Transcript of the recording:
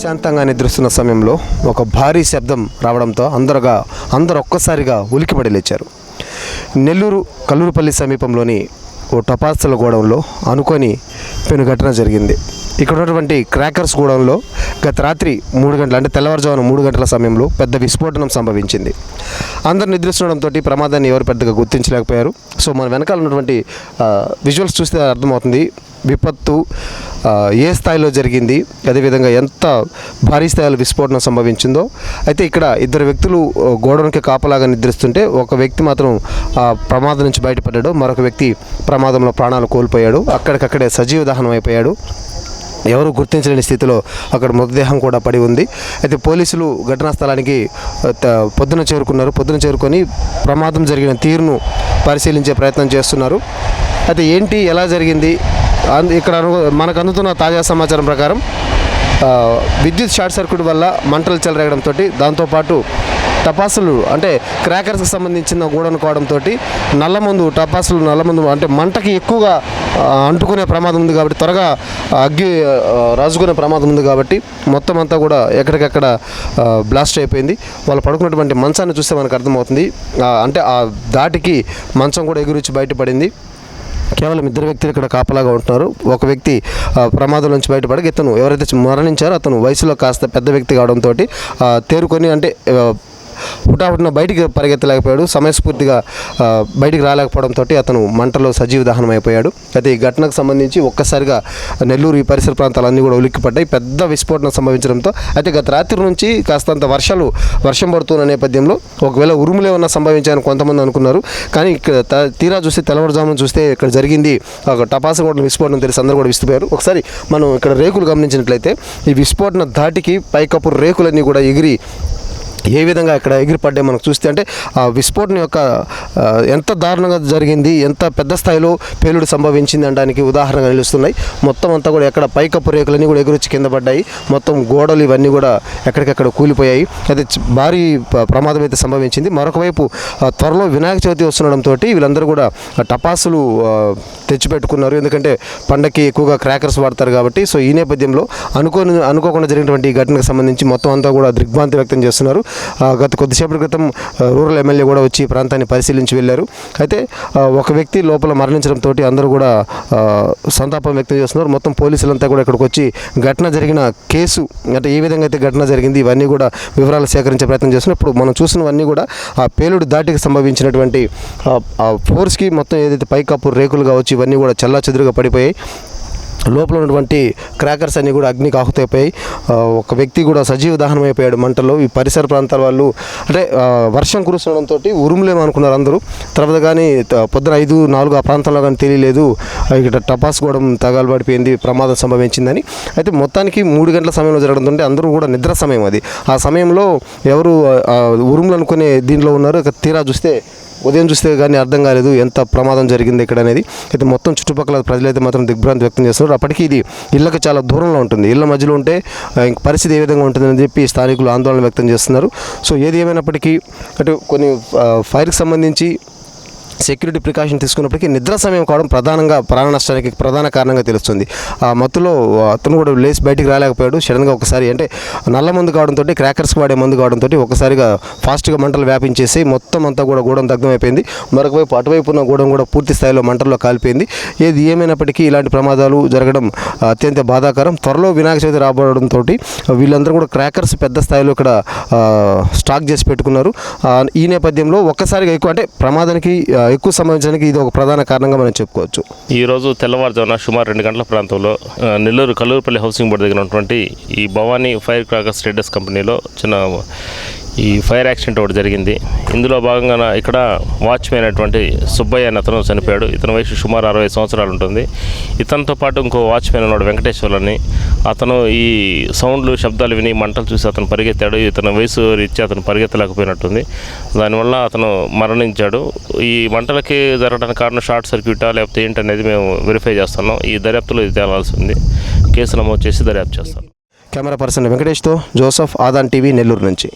ప్రశాంతంగా నిద్రిస్తున్న సమయంలో ఒక భారీ శబ్దం రావడంతో అందరుగా అందరు ఒక్కసారిగా ఉలికిపడి లేచారు. నెల్లూరు కల్లూరుపల్లి సమీపంలోని ఓ టపాసుల గోడౌన్లో అనుకొని పెను ఘటన జరిగింది. ఇక్కడ ఉన్నటువంటి క్రాకర్స్ గోడౌన్లో గత రాత్రి మూడు గంటల అంటే తెల్లవారుజామున మూడు గంటల సమయంలో పెద్ద విస్ఫోటనం సంభవించింది. అందరు నిద్రిస్తుండడంతో ప్రమాదాన్ని ఎవరు పెద్దగా గుర్తించలేకపోయారు. సో మన వెనకాల ఉన్నటువంటి విజువల్స్ చూస్తే అర్థమవుతుంది విపత్తు ఏ స్థాయిలో జరిగింది అదేవిధంగా ఎంత భారీ స్థాయిలో విస్ఫోటనం సంభవించిందో. అయితే ఇక్కడ ఇద్దరు వ్యక్తులు ఆ, గోడౌన్కి కాపలాగా నిద్రిస్తుంటే ఒక వ్యక్తి మాత్రం ఆ ప్రమాదం నుంచి బయటపడ్డాడు. మరొక వ్యక్తి ప్రమాదంలో ప్రాణాలు కోల్పోయాడు. అక్కడికక్కడే సజీవ దహనం అయిపోయాడు. ఎవరు గుర్తించలేని స్థితిలో అక్కడ మృతదేహం కూడా పడి ఉంది. అయితే పోలీసులు ఘటనా స్థలానికి త- పొద్దున చేరుకున్నారు. పొద్దున చేరుకొని ప్రమాదం జరిగిన తీరును పరిశీలించే ప్రయత్నం చేస్తున్నారు. అయితే ఏంటి ఎలా జరిగింది? ఇక్కడ మనకు అందుతున్న తాజా సమాచారం ప్రకారం విద్యుత్ షార్ట్ సర్క్యూట్ వల్ల మంటలు చెలరేగడంతో దాంతోపాటు టపాసులు అంటే క్రాకర్స్కి సంబంధించిన గూడను కావడంతో నల్లమందు టపాసులు నల్లమందు అంటే మంటకి ఎక్కువగా అంటుకునే ప్రమాదం ఉంది కాబట్టి త్వరగా అగ్గి రాజుకునే ప్రమాదం ఉంది కాబట్టి మొత్తం అంతా కూడా ఎక్కడికక్కడ బ్లాస్ట్ అయిపోయింది. వాళ్ళు పడుకున్నటువంటి మంచాన్ని చూస్తే మనకు అర్థమవుతుంది. అంటే ఆ దాటికి మంచం కూడా ఎగురించి బయటపడింది. కేవలం ఇద్దరు వ్యక్తులు ఇక్కడ కాపలాగా ఉంటున్నారు. ఒక వ్యక్తి ప్రమాదం నుంచి బయటపడక ఇతను ఎవరైతే మరణించారో అతను వయసులో కాస్త పెద్ద వ్యక్తి కావడంతో తేరుకొని అంటే హుటాహుటిన బయటికి పరిగెత్తలేకపోయాడు. సమయస్ఫూర్తిగా బయటికి రాలేకపోవడంతో అతను మంటలో సజీవ దహనం అయిపోయాడు అయితే ఈ ఘటనకు సంబంధించి ఒక్కసారిగా నెల్లూరు ఈ పరిసర ప్రాంతాలన్నీ కూడా ఉలిక్కిపడ్డాయి. పెద్ద విస్ఫోటనం సంభవించడంతో అయితే గత రాత్రి నుంచి కాస్తంత వర్షాలు వర్షం పడుతున్న నేపథ్యంలో ఒకవేళ ఉరుములే ఉన్న సంభవించాయని కొంతమంది అనుకున్నారు. కానీ ఇక్కడ త- తీరా చూస్తే తెల్లవారుజామున చూస్తే ఇక్కడ జరిగింది ఒక టపాస కూడా విస్ఫోటనం తెలిసి అందరూ కూడా విస్తుపోయారు ఒకసారి మనం ఇక్కడ రేకులు గమనించినట్లయితే ఈ విస్ఫోటన ధాటికి పైకప్పు రేకులన్నీ కూడా ఎగిరి ఏ విధంగా ఇక్కడ ఎగిరిపడ్డాయి మనకు చూస్తే అంటే ఆ విస్ఫోటన యొక్క ఎంత దారుణంగా జరిగింది ఎంత పెద్ద స్థాయిలో పేలుడు సంభవించింది అనడానికి ఉదాహరణగా నిలుస్తున్నాయి. మొత్తం అంతా కూడా ఎక్కడ పైకప్పు రేకులన్నీ కూడా ఎగురొచ్చి కింద పడ్డాయి. మొత్తం గోడలు ఇవన్నీ కూడా ఎక్కడికెక్కడ కూలిపోయాయి. అయితే భారీ ప్రమాదం అయితే సంభవించింది. మరొక వైపు ఆ, త్వరలో వినాయక చవితి వస్తుండడంతో వీళ్ళందరూ కూడా టపాసులు తెచ్చిపెట్టుకున్నారు. ఎందుకంటే పండక్కి ఎక్కువగా క్రాకర్స్ వాడతారు కాబట్టి సో ఈ నేపథ్యంలో అనుకోని అనుకోకుండా జరిగినటువంటి ఈ ఘటనకు సంబంధించి మొత్తం అంతా కూడా దిగ్భ్రాంతి వ్యక్తం చేస్తున్నారు. గత కొద్దిసేపటి క్రితం రూరల్ ఎమ్మెల్యే కూడా వచ్చి ప్రాంతాన్ని పరిశీలించి వెళ్ళారు. అయితే ఒక వ్యక్తి లోపల మరణించడంతో అందరూ కూడా సంతాపం వ్యక్తం చేస్తున్నారు. మొత్తం పోలీసులంతా కూడా ఇక్కడికి వచ్చి ఘటన జరిగిన కేసు అంటే ఏ విధంగా అయితే ఘటన జరిగింది ఇవన్నీ కూడా వివరాలు సేకరించే ప్రయత్నం చేస్తున్నారు. ఇప్పుడు మనం చూసినవన్నీ కూడా ఆ పేలుడు దాటికి సంభవించినటువంటి ఆ- ఫోర్స్కి మొత్తం ఏదైతే పైకప్పు రేకులు కావచ్చు ఇవన్నీ కూడా చల్లా చెదురుగా పడిపోయాయి. లోపల ఉన్నటువంటి క్రాకర్స్ అన్నీ కూడా అగ్నికి ఆహుతైపోయాయి ఒక వ్యక్తి కూడా సజీవ దహనం అయిపోయాడు మంటల్లో. ఈ పరిసర ప్రాంతాల వాళ్ళు అంటే వర్షం కురుస్తుండడంతో ఉరుములేమో అనుకున్నారు అందరూ. తర్వాత కానీ పొద్దున ఐదు నాలుగు ఆ ప్రాంతంలో కానీ తెలియలేదు. ఇక్కడ టపాస్ కూడా తగలబడిపోయింది ప్రమాదం సంభవించిందని. అయితే మొత్తానికి మూడు గంటల సమయంలో జరగడంతో అందరూ కూడా నిద్ర సమయం అది. ఆ సమయంలో ఎవరు ఉరుములు అనుకునే దీనిలో ఉన్నారు. తీరా చూస్తే ఉదయం చూస్తే కానీ అర్థం కాలేదు ఎంత ప్రమాదం జరిగింది ఇక్కడ అనేది. అయితే మొత్తం చుట్టుపక్కల ప్రజలైతే మాత్రం దిగ్భ్రాంతి వ్యక్తం చేస్తున్నారు. అప్పటికి ఇది ఇళ్ళకి చాలా దూరంలో ఉంటుంది. ఇళ్ళ మధ్యలో ఉంటే ఇంక పరిస్థితి ఏ విధంగా ఉంటుందని చెప్పి స్థానికులు ఆందోళన వ్యక్తం చేస్తున్నారు. సో ఏది ఏమైనప్పటికీ అటు కొన్ని ఫైర్కి సంబంధించి సెక్యూరిటీ ప్రికాషన్ తీసుకున్నప్పటికీ నిద్ర సమయం కావడం ప్రధానంగా ప్రాణ నష్టానికి ప్రధాన కారణంగా తెలుస్తుంది. ఆ మత్తులో అతను కూడా లేచి బయటికి రాలేకపోయాడు. సడన్గా ఒకసారి అంటే నల్ల మందు కావడంతో క్రాకర్స్ వాడే మందు కావడంతో ఒకసారిగా ఫాస్ట్గా మంటలు వ్యాపించేసి మొత్తం అంతా కూడా గూడెం దగ్ధమైపోయింది. మరొక వైపు అటువైపు ఉన్న గూడెం కూడా పూర్తి స్థాయిలో మంటల్లో కాలిపోయింది. ఏది ఏమైనప్పటికీ ఇలాంటి ప్రమాదాలు జరగడం అత్యంత బాధాకరం. త్వరలో వినాయక చవితి రాబడంతో వీళ్ళందరూ కూడా క్రాకర్స్ పెద్ద స్థాయిలో ఇక్కడ స్టాక్ చేసి పెట్టుకున్నారు. ఈ నేపథ్యంలో ఒక్కసారిగా ఎక్కువ అంటే ప్రమాదానికి ఎక్కువ సంభవించడానికి ఇది ఒక ప్రధాన కారణంగా మనం చెప్పుకోవచ్చు. ఈరోజు తెల్లవారుజామున సుమారు రెండు గంటల ప్రాంతంలో నెల్లూరు కల్లూరుపల్లి హౌసింగ్ బోర్డు దగ్గర ఉన్నటువంటి ఈ భవానీ ఫైర్ క్రాకర్స్ ట్రేడర్స్ కంపెనీలో చిన్న ఈ ఫైర్ యాక్సిడెంట్ ఒకటి జరిగింది. ఇందులో భాగంగా ఇక్కడ వాచ్మెన్ అయినటువంటి సుబ్బయ్య అనే అతను చనిపోయాడు. ఇతని వయసు సుమారు అరవై సంవత్సరాలు ఉంటుంది. ఇతనితో పాటు ఇంకో వాచ్మెన్ ఉన్నాడు వెంకటేశ్వర్లని. అతను ఈ సౌండ్లు శబ్దాలు విని మంటలు చూసి అతను పరిగెత్తాడు. ఇతని వయసు ఇచ్చి అతను పరిగెత్తలేకపోయినట్టుంది. దానివల్ల అతను మరణించాడు. ఈ మంటలకి జరగడానికి కారణం షార్ట్ సర్క్యూటా లేకపోతే ఏంటనేది మేము వెరిఫై చేస్తున్నాం. ఈ దర్యాప్తులో ఇది తేలాల్సి ఉంది. కేసు నమోదు చేసి దర్యాప్తు చేస్తాం. కెమెరా పర్సన్ వెంకటేష్తో జోసఫ్ ఆదాన్ టీవీ నెల్లూరు నుంచి.